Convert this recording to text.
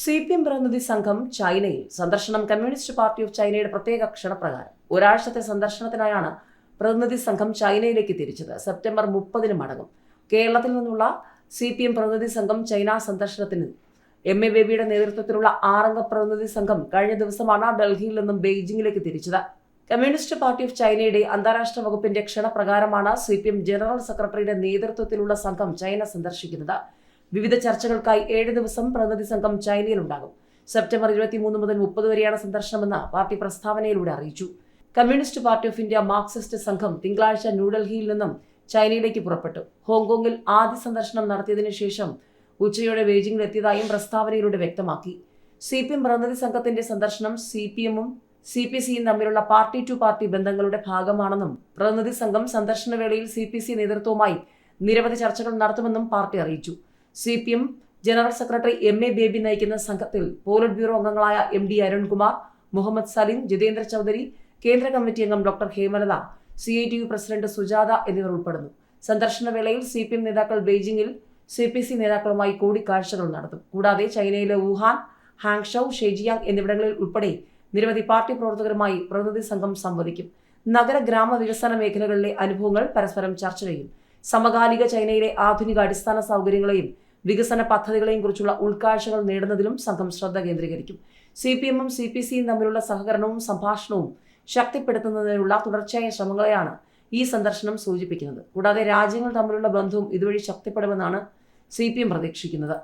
C P M പ്രതിനിധി സംഘം ചൈനയിൽ സന്ദർശനം കമ്മ്യൂണിസ്റ്റ് പാർട്ടി ഓഫ് ചൈനയുടെ പ്രത്യേക ക്ഷണപ്രകാരം ഒരാഴ്ചത്തെ സന്ദർശനത്തിനായാണ് പ്രതിനിധി സംഘം ചൈനയിലേക്ക് തിരിച്ചത്. സെപ്റ്റംബർ മുപ്പതിന് മടങ്ങും. കേരളത്തിൽ നിന്നുള്ള സി പി എം പ്രതിനിധി സംഘം ചൈന സന്ദർശനത്തിന് എം എ ബേബിയുടെ നേതൃത്വത്തിലുള്ള ആറംഗ പ്രതിനിധി സംഘം കഴിഞ്ഞ ദിവസമാണ് ഡൽഹിയിൽ നിന്നും ബെയ്ജിംഗിലേക്ക് തിരിച്ചത്. കമ്മ്യൂണിസ്റ്റ് പാർട്ടി ഓഫ് ചൈനയുടെ അന്താരാഷ്ട്ര വകുപ്പിന്റെ ക്ഷണപ്രകാരമാണ് സി പി എം ജനറൽ സെക്രട്ടറിയുടെ നേതൃത്വത്തിലുള്ള സംഘം ചൈന സന്ദർശിക്കുന്നത്. വിവിധ ചർച്ചകൾക്കായി ഏഴ് ദിവസം പ്രതിനിധി സംഘം ചൈനയിലുണ്ടാകും. സെപ്റ്റംബർ ഇരുപത്തിമൂന്ന് മുതൽ മുപ്പത് വരെയാണ് സന്ദർശനമെന്ന് പാർട്ടി പ്രസ്താവനയിലൂടെ അറിയിച്ചു. Communist party of India Marxist സംഘം തിങ്കളാഴ്ച ന്യൂഡൽഹിയിൽ നിന്നും ചൈനയിലേക്ക് പുറപ്പെട്ടു. ഹോങ്കോങ്ങിൽ ആദ്യ സന്ദർശനം നടത്തിയതിനു ശേഷം ഉച്ചയോടെ ബെയ്ജിംഗിൽ എത്തിയതായും പ്രസ്താവനയിലൂടെ വ്യക്തമാക്കി. സി പി എം പ്രതിനിധി സംഘത്തിന്റെ സന്ദർശനം സി പി എമ്മും സി പി സിയും തമ്മിലുള്ള പാർട്ടി ടു പാർട്ടി ബന്ധങ്ങളുടെ ഭാഗമാണെന്നും പ്രതിനിധി സംഘം സന്ദർശന വേളയിൽ സി പി സി നേതൃത്വവുമായി നിരവധി ചർച്ചകൾ നടത്തുമെന്നും പാർട്ടി അറിയിച്ചു. C P M general secretary M A Baby നയിക്കുന്ന സംഘത്തിൽ പോളിറ്റ് ബ്യൂറോ അംഗങ്ങളായ എം ഡി അരുൺകുമാർ മുഹമ്മദ് സലീം ജിതേന്ദ്ര ചൗധരി കേന്ദ്ര കമ്മിറ്റി അംഗം doctor Hemalatha C I T U president Sujatha എന്നിവർ ഉൾപ്പെടുന്നു. സന്ദർശന വേളയിൽ സി പി എം നേതാക്കൾ ബെയ്ജിംഗിൽ സി പി സി നേതാക്കളുമായി കൂടിക്കാഴ്ചകൾ നടത്തും. കൂടാതെ ചൈനയിലെ വുഹാൻ ഹാങ്ഷൌ ഷെജിയാങ് എന്നിവിടങ്ങളിൽ ഉൾപ്പെടെ നിരവധി പാർട്ടി പ്രവർത്തകരുമായി പ്രതിനിധി സംഘം സംവദിക്കും. നഗര ഗ്രാമ വികസന മേഖലകളിലെ അനുഭവങ്ങൾ പരസ്പരം ചർച്ച ചെയ്യും. സമകാലിക ചൈനയിലെ ആധുനിക അടിസ്ഥാന സൗകര്യങ്ങളെയും വികസന പദ്ധതികളെയും കുറിച്ചുള്ള ഉൾക്കാഴ്ചകൾ നേടുന്നതിലും സംഘം ശ്രദ്ധ കേന്ദ്രീകരിക്കും. സി പി എമ്മും സി പി സിയും തമ്മിലുള്ള സഹകരണവും സംഭാഷണവും ശക്തിപ്പെടുത്തുന്നതിനുള്ള തുടർച്ചയായ ശ്രമങ്ങളെയാണ് ഈ സന്ദർശനം സൂചിപ്പിക്കുന്നത്. കൂടാതെ രാജ്യങ്ങൾ തമ്മിലുള്ള ബന്ധവും ഇതുവഴി ശക്തിപ്പെടുമെന്നാണ് സി പി എം പ്രതീക്ഷിക്കുന്നത്.